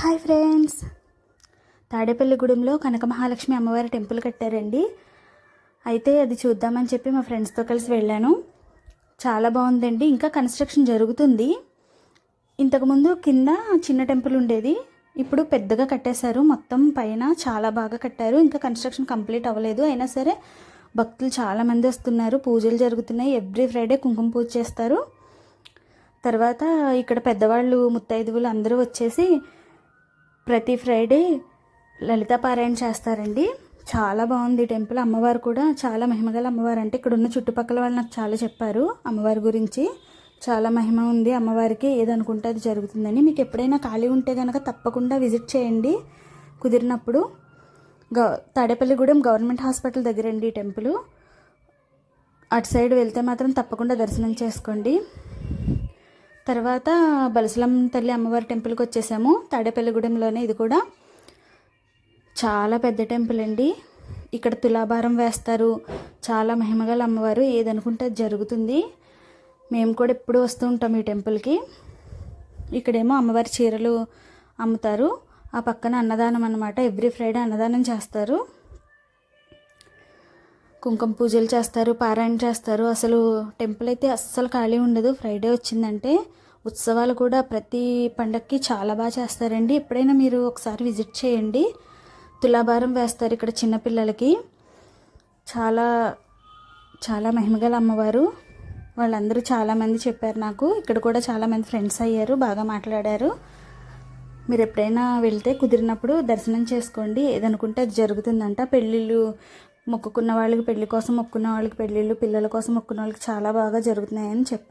Hi friends. తాడేపల్లిగూడెంలో Kanaka Mahalakshmi అమ్మవారి temple కట్టారండి. అయితే అది చూద్దామని చెప్పి మా ఫ్రెండ్స్తో కలిసి వెళ్ళాను. చాలా బాగుందండి. ఇంకా కన్స్ట్రక్షన్ జరుగుతుంది. ఇంతకుముందు కింద చిన్న టెంపుల్ ఉండేది. ఇప్పుడు పెద్దగా కట్టేశారు. మొత్తం పైన చాలా బాగా కట్టారు. ఇంకా కన్స్ట్రక్షన్ కంప్లీట్ అవ్వలేదు. అయినా సరే భక్తులు చాలామంది వస్తున్నారు. పూజలు జరుగుతున్నాయి. ఎవ్రీ ఫ్రైడే కుంకుమ పూజ చేస్తారు. తర్వాత ఇక్కడ పెద్దవాళ్ళు ముత్తైదువులు అందరూ వచ్చేసి ప్రతి ఫ్రైడే లలితా పారాయణ చేస్తారండి. చాలా బాగుంది టెంపుల్. అమ్మవారు కూడా చాలా మహిమగల అమ్మవారు. అంటే ఇక్కడ ఉన్న చుట్టుపక్కల వాళ్ళు నాకు చాలా చెప్పారు అమ్మవారి గురించి. చాలా మహిమ ఉంది అమ్మవారికి. ఏదనుకుంటే అది జరుగుతుందని. మీకు ఎప్పుడైనా ఖాళీ ఉంటే కనుక తప్పకుండా విజిట్ చేయండి. కుదిరినప్పుడు గ తాడేపల్లిగూడెం గవర్నమెంట్ హాస్పిటల్ దగ్గరండి ఈ టెంపుల్. అటు సైడ్ వెళ్తే మాత్రం తప్పకుండా దర్శనం చేసుకోండి. తర్వాత బలసలం తల్లి అమ్మవారి టెంపుల్కి వచ్చేసాము. తాడేపల్లిగూడెంలోనే ఇది కూడా. చాలా పెద్ద టెంపుల్ అండి. ఇక్కడ తులాభారం వేస్తారు. చాలా మహిమగల అమ్మవారు. ఏదనుకుంటే అది జరుగుతుంది. మేము కూడా ఎప్పుడు వస్తూ ఉంటాం ఈ టెంపుల్కి. ఇక్కడేమో అమ్మవారి చీరలు అమ్ముతారు. ఆ పక్కన అన్నదానం అనమాట ఎవ్రీ ఫ్రైడే అన్నదానం చేస్తారు. కుంకుమ పూజలు చేస్తారు పారాయణ చేస్తారు. అసలు టెంపుల్ అయితే అస్సలు ఖాళీ ఉండదు. ఫ్రైడే వచ్చిందంటే ఉత్సవాలు కూడా ప్రతి పండక్కి చాలా బాగా చేస్తారండి. ఎప్పుడైనా మీరు ఒకసారి విజిట్ చేయండి. తులాభారం వేస్తారు ఇక్కడ చిన్నపిల్లలకి చాలా చాలా మహిమగల అమ్మవారు. వాళ్ళందరూ చాలామంది చెప్పారు నాకు. ఇక్కడ కూడా చాలామంది ఫ్రెండ్స్ అయ్యారు బాగా మాట్లాడారు. మీరు ఎప్పుడైనా వెళ్తే కుదిరినప్పుడు దర్శనం చేసుకోండి. ఏదనుకుంటే అది జరుగుతుందంట. పెళ్ళిళ్ళు మొక్కుకున్న వాళ్ళకి పెళ్ళి కోసం మొక్కున్న వాళ్ళకి పెళ్ళిళ్ళు పిల్లల కోసం మొక్కున్న వాళ్ళకి చాలా బాగా జరుగుతున్నాయని చెప్పారు.